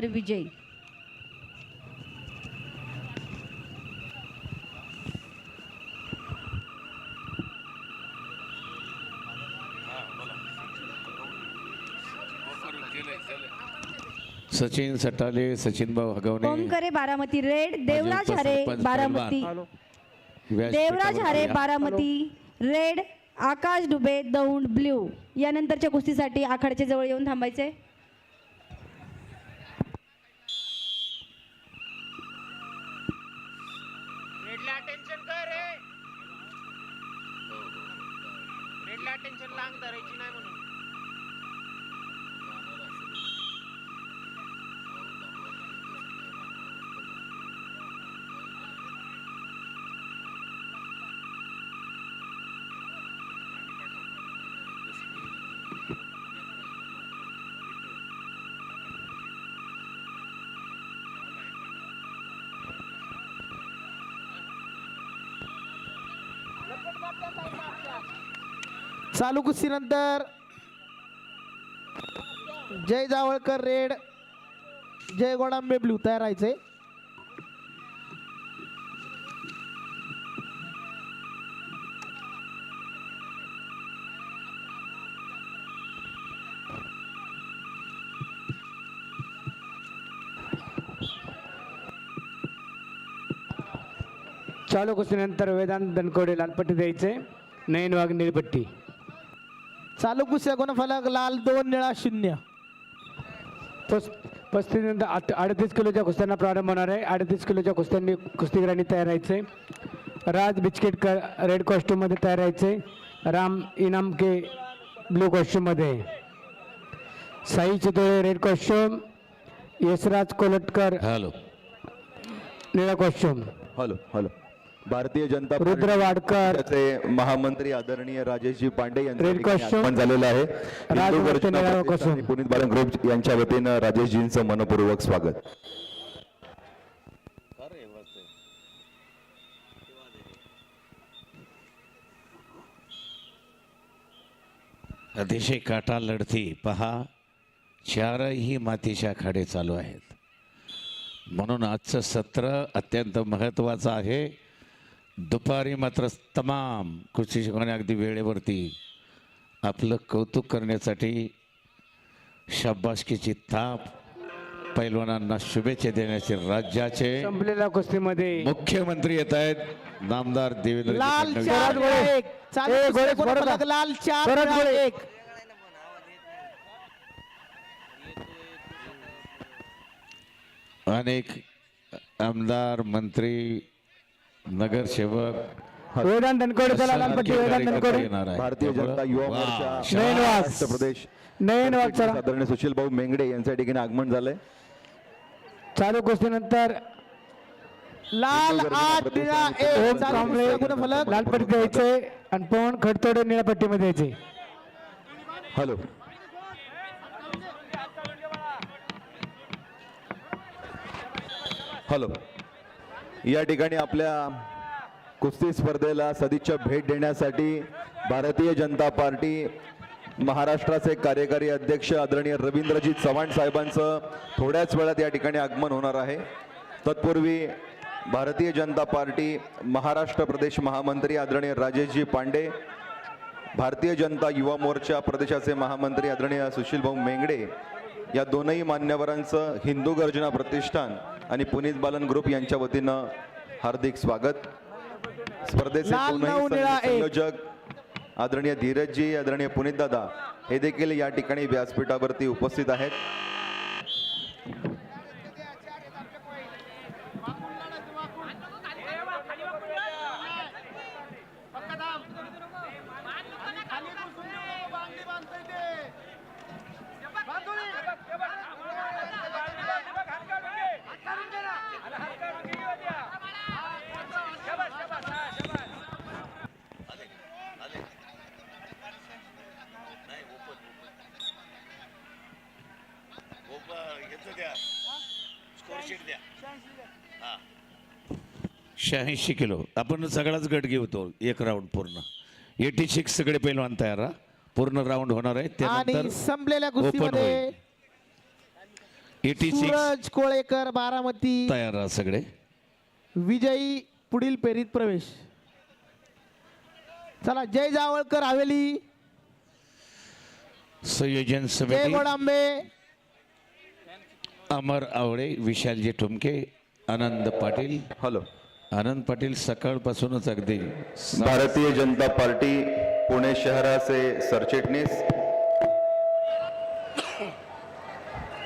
तर विजय. सचिन सटाले सचिन भाऊ हगवणे. ओमकरे बारामती रेड देवराज हरे बारामती. देवराज हरे. बारामती रेड आकाश डुबे दौंड ब्ल्यू. यानंतरच्या कुस्तीसाठी आखाड्याच्या जवळ येऊन थांबायचे. रेडला अटेन्शन कर रे. रेडला अटेन्शन लांग धरायची नाही म्हणून. चालू कुस्तीनंतर जय जावळकर रेड. जय गोडांबे ब्लू. तयार राहायचे चालू कुस्तीनंतर वेदांत दनकोडे लालपट्टी द्यायचे. नयन वाघ निळपट्टी. चालू कुस्त्या गुणफलक लाल दोन निळा शून्य. पस पस्तीस नंतर आठ अडतीस किलोच्या कुस्त्यांना प्रारंभ होणार आहे. अडतीस किलोच्या कुस्त्यांनी कुस्तीगिरांनी तयार राहायचे. राज बिचकेटकर रेड कॉस्ट्यूममध्ये तयार राहायचे. Ram Inamke blue कॉस्ट्यूममध्ये. Sai Chitole red costume. Yashraj Kolatkar hello. निळा costume. Hello hello. Bharatiya Janata Rudra Wadkar महामंत्री आदरणीय राजेशजी पांडे यांचं झालेलं आहे. पुनीत बालन ग्रुप यांच्या वतीनं राजेशजींचं मनपूर्वक स्वागत. अतिशय काटा लढती. पहा चारही मातीच्या खाडे चालू आहेत. म्हणून आजचं सत्र अत्यंत महत्त्वाचं आहे. दुपारी मात्र तमाम कुस्ती शिकवणे अगदी वेळेवरती आपलं कौतुक करण्यासाठी शाबासकीची थाप पैलवानांना शुभेच्छा देण्याचे राज्याचे संपलेल्या कुस्तीमध्ये मुख्यमंत्री येत आहेत नामदार देवेंद्र लाल फडणवीस. चार गोळे. निळा एक चालू ए, कुस्त्या गोळे, गुणफलक बरोबर. लाल चार परत निळा गोळे. एक अनेक आमदार मंत्री नगरसेवक वेदांत दनकोडे चला लालपट्टी वेदांत आहेत. भारतीय जनता युवा मोर्चा शाबास. नयन वाघ. महाराष्ट्र प्रदेश. नयन वाघ चला. आदरणीय सुशील भाऊ मेंगडे यांच्या ठिकाणी आगमन झालंय. चालू कुस्तीनंतर लाल आठ निळा एक. ओम चालू कांबळे कुस्त्या गुणफलक लालपट्टी द्यायचे आणि पवन खडतोडे निळपट्टीमध्ये द्यायचे हॅलो. हॅलो. या ठिकाणी आपल्या कुस्ती स्पर्धेला सदिच्छा भेट देण्यासाठी भारतीय जनता पार्टी महाराष्ट्राचे कार्यकारी अध्यक्ष आदरणीय रवींद्रजी चव्हाण साहेबांचं थोड्याच वेळात या ठिकाणी आगमन होणार आहे. तत्पूर्वी भारतीय जनता पार्टी महाराष्ट्र प्रदेश महामंत्री आदरणीय राजेशजी पांडे भारतीय जनता युवा मोर्चा प्रदेशाचे महामंत्री आदरणीय सुशीलभाऊ मेंगडे या दोनही मान्यवरांचं हिंदू गर्जना प्रतिष्ठान आणि पुनीत बालन ग्रुप यांच्या वतीनं हार्दिक स्वागत स्पर्धेचे. संयोजक आदरणीय धीरजजी आदरणीय पुनीत दादा हे देखील या ठिकाणी व्यासपीठावरती उपस्थित आहेत शहाऐंशी किलो. आपण सगळाच गट घेतो एक राऊंड पूर्ण. एटी सिक्स सगळे पैलवान तयार हा. पूर्ण राऊंड होणार आहे. त्यानंतर आणि संपलेल्या कुस्तीमध्ये. Eighty six Suraj Kolekar Baramati. तयार राहा सगळे. विजयी पुढील फेरीत प्रवेश. चला जय जावळकर हवेली. संयोजन जय समिती गोडांबे अमर आवळे विशालजी ठुमके आनंद पाटील. हॅलो आनंद पाटील सकाळपासूनच अगदी. भारतीय जनता पार्टी पुणे शहराचे सरचिटणीस.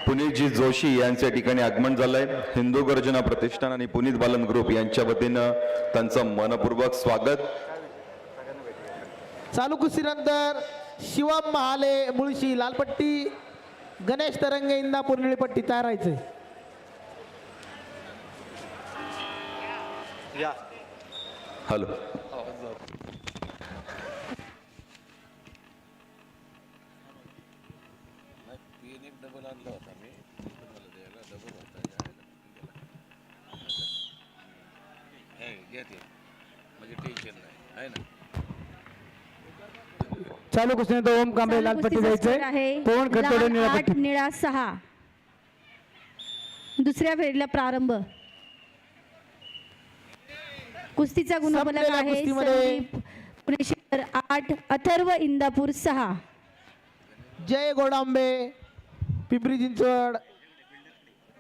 पुनीतजी जोशी यांच्या ठिकाणी आगमन झालंय. हिंदू गर्जना प्रतिष्ठान आणि पुनीत बालन ग्रुप यांच्या वतीनं त्यांचं मनपूर्वक स्वागत. चालू कुस्तीनंतर शिवम महाले मुळशी लालपट्टी गणेश तरंगे इंदापूर निळीपट्टी तयार राहायचे. हॅलो. म्हणजे टेन्शन नाही आहे ना चालू कुस्तीनंतर ओम कांबळे चालू लालपट्टी कुस्तीचा जायचंय लाल निळापट्टी आठ निळा सहा. दुसऱ्या फेरीला प्रारंभ. कुस्तीचा गुणफलक संपलेल्या आहे कुस्तीमध्ये- संदीप पुणे शहर आठ अथर्व इंदापूर सहा. जय गोडांबे पिंपरी चिंचवड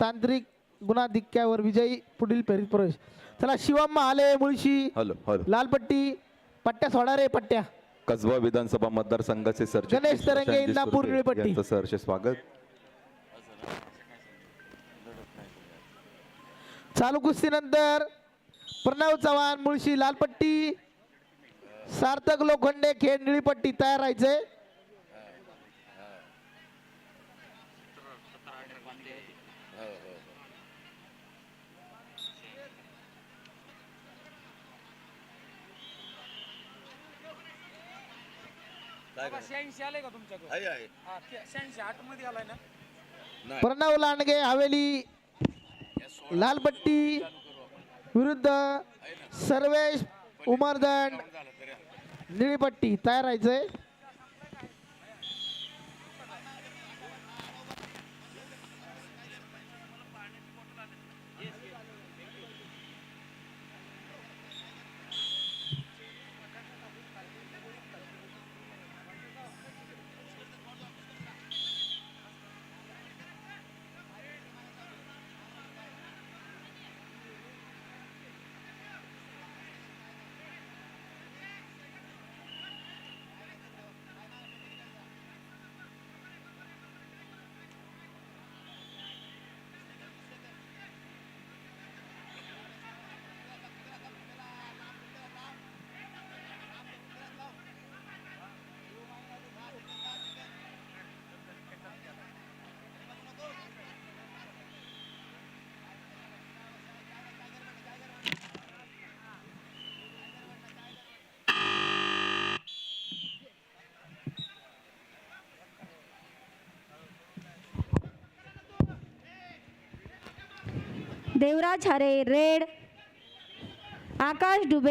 तांत्रिक गुणाधिक्यावर विजयी पुढील फेरीत प्रवेश. चला शिवम महाले मुळशी हॅलो हॅलो. लालपट्टी पट्ट्या सोडा रे पट्ट्या. कसबा विधानसभा मतदारसंघाचे सरचिटणीस गणेश तरंगे, प्रशांतजी इंदापूर, सुर्वे निळपट्टी. यांचं सहर्ष स्वागत. चालू कुस्तीनंतर प्रणव चव्हाण मुळशी लालपट्टी सार्थक लोखंडे खेड निळीपट्टी तयार राहायचे. प्रणव लांडगे हवेली लालपट्टी विरुद्ध सर्वेश उमरदंड निळीपट्टी तयार राहायचंय. देवराज हरे रेड आकाश डुबे